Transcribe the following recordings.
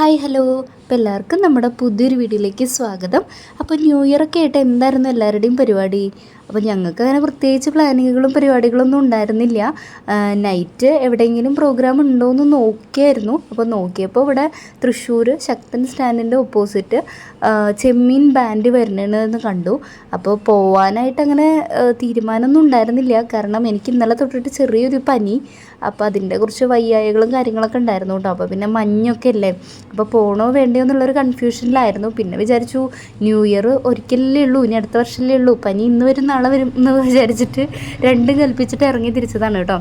Hi hello അപ്പോൾ എല്ലാവർക്കും നമ്മുടെ പുതിയൊരു വീഡിയോയിലേക്ക് സ്വാഗതം. അപ്പോൾ ന്യൂ ഇയർ ഒക്കെ ആയിട്ട് എന്തായിരുന്നു എല്ലാവരുടെയും പരിപാടി? അപ്പോൾ ഞങ്ങൾക്ക് അങ്ങനെ പ്രത്യേകിച്ച് പ്ലാനിങ്ങുകളും പരിപാടികളൊന്നും ഉണ്ടായിരുന്നില്ല. നൈറ്റ് എവിടെയെങ്കിലും പ്രോഗ്രാം ഉണ്ടോ എന്ന് നോക്കിയായിരുന്നു. അപ്പോൾ നോക്കിയപ്പോൾ ഇവിടെ തൃശ്ശൂർ ശക്തൻ സ്റ്റാൻഡിന്റെ ഓപ്പോസിറ്റ് ചെമ്മീൻ ബാൻഡ് വരുന്നുണ്ടെന്ന് കണ്ടു. അപ്പോൾ പോവാനായിട്ട് അങ്ങനെ തീരുമാനമൊന്നും ഉണ്ടായിരുന്നില്ല. കാരണം എനിക്ക് ഇന്നലെ തൊട്ടിട്ട് ചെറിയൊരു പനി. അപ്പോൾ അതിന്റെ കുറച്ച് വയ്യായകളും കാര്യങ്ങളൊക്കെ ഉണ്ടായിരുന്നു കേട്ടോ. അപ്പോൾ പിന്നെ മഞ്ഞൊക്കെ അല്ലേ? അപ്പോൾ പോകണോ വേണ്ടയോ എന്നുള്ളൊരു കൺഫ്യൂഷനിലായിരുന്നു പിന്നെ വിചാരിച്ചു ന്യൂ ഇയർ ഒരിക്കലേ ഉള്ളൂ ഇനി അടുത്ത വർഷമല്ലേ ഉള്ളൂ. പനി ഇന്ന് വരും നാളെ വരും എന്ന് വിചാരിച്ചിട്ട് രണ്ടും കൽപ്പിച്ചിട്ട് ഇറങ്ങി തിരിച്ചതാണ് കേട്ടോ.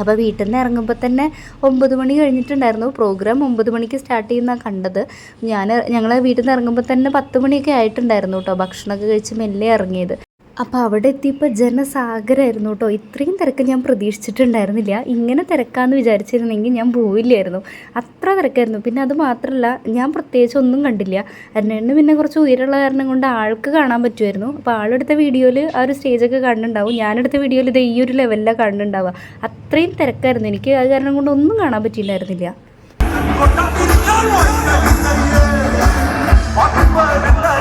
അപ്പോൾ വീട്ടിൽ നിന്ന് ഇറങ്ങുമ്പോൾ തന്നെ ഒമ്പത് മണി കഴിഞ്ഞിട്ടുണ്ടായിരുന്നു. പ്രോഗ്രാം ഒമ്പത് മണിക്ക് സ്റ്റാർട്ട് ചെയ്യുന്നതാണ് കണ്ടത്. ഞാൻ ഞങ്ങൾ വീട്ടിൽ നിന്ന് ഇറങ്ങുമ്പോൾ തന്നെ പത്ത് മണിയൊക്കെ ആയിട്ടുണ്ടായിരുന്നു കേട്ടോ ഭക്ഷണമൊക്കെ കഴിച്ച് മെല്ലെ ഇറങ്ങിയത്. അപ്പോൾ അവിടെ എത്തിയപ്പോൾ ജനസാഗരമായിരുന്നു കേട്ടോ ഇത്രയും തിരക്ക് ഞാൻ പ്രതീക്ഷിച്ചിട്ടുണ്ടായിരുന്നില്ല. ഇങ്ങനെ തിരക്കാന്ന് വിചാരിച്ചിരുന്നെങ്കിൽ ഞാൻ പോവില്ലായിരുന്നു. അത്ര തിരക്കായിരുന്നു. പിന്നെ അത് മാത്രമല്ല ഞാൻ പ്രത്യേകിച്ച് ഒന്നും കണ്ടില്ല. എന്നെ പിന്നെ കുറച്ച് ഉയരമുള്ള കാരണം കൊണ്ട് ആൾക്ക് കാണാൻ പറ്റുമായിരുന്നു. അപ്പോൾ ആളെടുത്ത വീഡിയോയിൽ ആ ഒരു സ്റ്റേജൊക്കെ കണ്ടിട്ടുണ്ടാവും. ഞാനെടുത്ത വീഡിയോയിൽ ഇത് ഈ ഒരു ലെവലിലാണ് കണ്ടിട്ടുണ്ടാവുക. അത്രയും തിരക്കായിരുന്നു. എനിക്ക് അത് കാരണം കൊണ്ട് ഒന്നും കാണാൻ പറ്റിയിട്ടുണ്ടായിരുന്നില്ല. ഇന്ന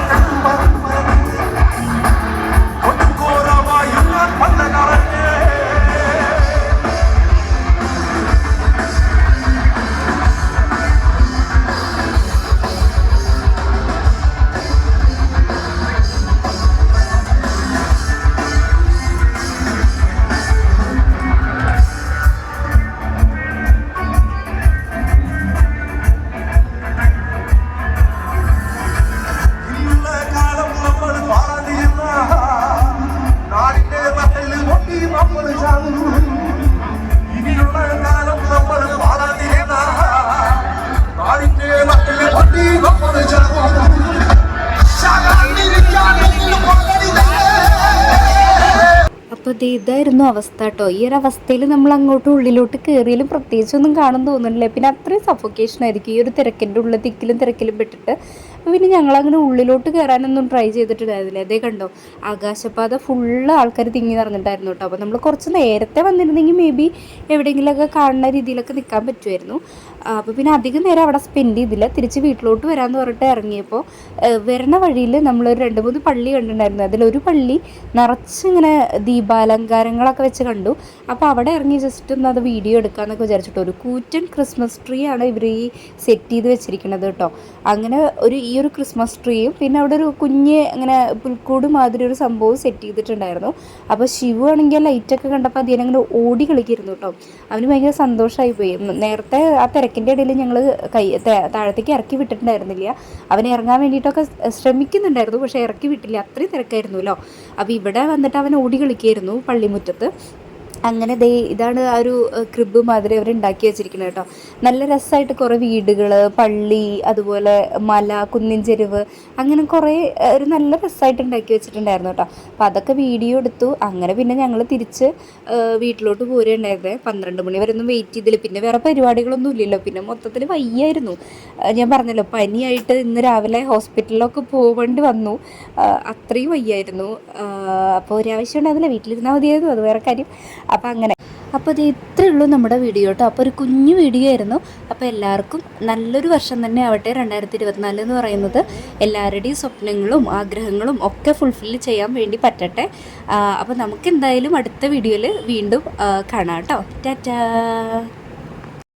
അപ്പോൾ ഇത് ഇതായിരുന്നു അവസ്ഥ കേട്ടോ. ഈ ഒരു അവസ്ഥയിൽ നമ്മൾ അങ്ങോട്ട് ഉള്ളിലോട്ട് കയറിയാലും പ്രത്യേകിച്ചൊന്നും കാണാൻ തോന്നുന്നില്ല. പിന്നെ അത്രയും സഫോക്കേഷൻ ആയിരിക്കും. ഈ ഒരു തിരക്കിന്റെ ഉള്ളിൽ തിക്കിലും തിരക്കിലും പെട്ടിട്ട് പിന്നെ ഞങ്ങളങ്ങനെ ഉള്ളിലോട്ട് കയറാനൊന്നും ട്രൈ ചെയ്തിട്ടുണ്ടായിരുന്നില്ല അതേ കണ്ടോ? ആകാശപാത ഫുള്ള് ആൾക്കാർ തിങ്ങി നിറഞ്ഞിട്ടായിരുന്നു കേട്ടോ അപ്പോൾ നമ്മൾ കുറച്ച് നേരത്തെ വന്നിരുന്നെങ്കിൽ മേ ബി എവിടെയെങ്കിലുമൊക്കെ കാണുന്ന രീതിയിലൊക്കെ നിൽക്കാൻ പറ്റുമായിരുന്നു അപ്പോൾ പിന്നെ അധികം നേരം അവിടെ സ്പെൻഡ് ചെയ്തില്ല. തിരിച്ച് വീട്ടിലോട്ട് വരാമെന്ന് പറഞ്ഞിട്ട് ഇറങ്ങിയപ്പോൾ വരണ വഴിയിൽ നമ്മളൊരു രണ്ട് മൂന്ന് പള്ളി കണ്ടിട്ടുണ്ടായിരുന്നു. അതിലൊരു പള്ളി നിറച്ചിങ്ങനെ ദീപാലങ്കാരങ്ങളൊക്കെ വെച്ച് കണ്ടു. അപ്പോൾ അവിടെ ഇറങ്ങി ജസ്റ്റ് ഒന്ന് അത് വീഡിയോ എടുക്കാമെന്നൊക്കെ വിചാരിച്ചിട്ട് ഒരു കൂറ്റൻ ക്രിസ്മസ് ട്രീ ആണ് ഇവർ ഈ സെറ്റ് ചെയ്ത് വെച്ചിരിക്കുന്നത് കേട്ടോ അങ്ങനെ ഒരു ഈ ഒരു ക്രിസ്മസ് ട്രീയും പിന്നെ അവിടെ ഒരു കുഞ്ഞ് അങ്ങനെ പുൽക്കൂട് മാതിരി ഒരു സംഭവം സെറ്റ് ചെയ്തിട്ടുണ്ടായിരുന്നു. അപ്പോൾ ശിവു ആണെങ്കിൽ ആ ലൈറ്റൊക്കെ കണ്ടപ്പോൾ അതിനെ അങ്ങനെ ഓടി കളിക്കിരുന്നു കേട്ടോ അവന് ഭയങ്കര സന്തോഷമായി പോയി. നേരത്തെ ആ തിരക്കിന്റെ ഇടയിൽ ഞങ്ങൾ കൈ താഴത്തേക്ക് ഇറക്കി വിട്ടിട്ടുണ്ടായിരുന്നില്ല. അവൻ ഇറങ്ങാൻ വേണ്ടിയിട്ടൊക്കെ ശ്രമിക്കുന്നുണ്ടായിരുന്നു പക്ഷേ ഇറക്കി വിട്ടില്ല. അത്രയും തിരക്കായിരുന്നല്ലോ അപ്പോൾ ഇവിടെ വന്നിട്ട് അവൻ ഓടി കളിക്കായിരുന്നു പള്ളിമുറ്റത്ത്. അങ്ങനെ ദേ ഇതാണ് ആ ഒരു ക്രിബ് മാതിരി അവർ ഉണ്ടാക്കി വെച്ചിരിക്കുന്നത് കേട്ടോ. നല്ല രസമായിട്ട് കുറേ വീടുകൾ പള്ളി അതുപോലെ മല കുന്നിൻ ചെരുവ് അങ്ങനെ കുറേ ഒരു നല്ല രസമായിട്ട് ഉണ്ടാക്കി വെച്ചിട്ടുണ്ടായിരുന്നു കേട്ടോ. അപ്പോൾ അതൊക്കെ വീഡിയോ എടുത്തു. അങ്ങനെ പിന്നെ ഞങ്ങൾ തിരിച്ച് വീട്ടിലോട്ട് പോരുകയുണ്ടായിരുന്നത് പന്ത്രണ്ട് മണി വരെ ഒന്നും വെയിറ്റ് ചെയ്തില്ല. പിന്നെ വേറെ പരിപാടികളൊന്നും ഇല്ലല്ലോ. പിന്നെ മൊത്തത്തിൽ വയ്യായിരുന്നു. ഞാൻ പറഞ്ഞല്ലോ പനിയായിട്ട് ഇന്ന് രാവിലെ ഹോസ്പിറ്റലിലൊക്കെ പോവേണ്ടി വന്നു. അത്രയും വയ്യായിരുന്നു. അപ്പോൾ ഒരാവശ്യം ഉണ്ടായിരുന്നില്ല വീട്ടിലിരുന്നാൽ മതിയായിരുന്നു. അത് വേറെ കാര്യം. അപ്പോൾ അങ്ങനെ അപ്പോൾ ഇത് ഇത്രയേ ഉള്ളൂ നമ്മുടെ വീഡിയോ കേട്ടോ. അപ്പോൾ ഒരു കുഞ്ഞു വീഡിയോ ആയിരുന്നു. അപ്പോൾ എല്ലാവർക്കും നല്ലൊരു വർഷം തന്നെ ആവട്ടെ രണ്ടായിരത്തി ഇരുപത്തിനാല് എന്ന് പറയുന്നത്. എല്ലാവരുടെയും സ്വപ്നങ്ങളും ആഗ്രഹങ്ങളും ഒക്കെ ഫുൾഫിൽ ചെയ്യാൻ വേണ്ടി പറ്റട്ടെ. അപ്പോൾ നമുക്ക് എന്തായാലും അടുത്ത വീഡിയോയിൽ വീണ്ടും കാണാം കേട്ടോ. ടാറ്റാ.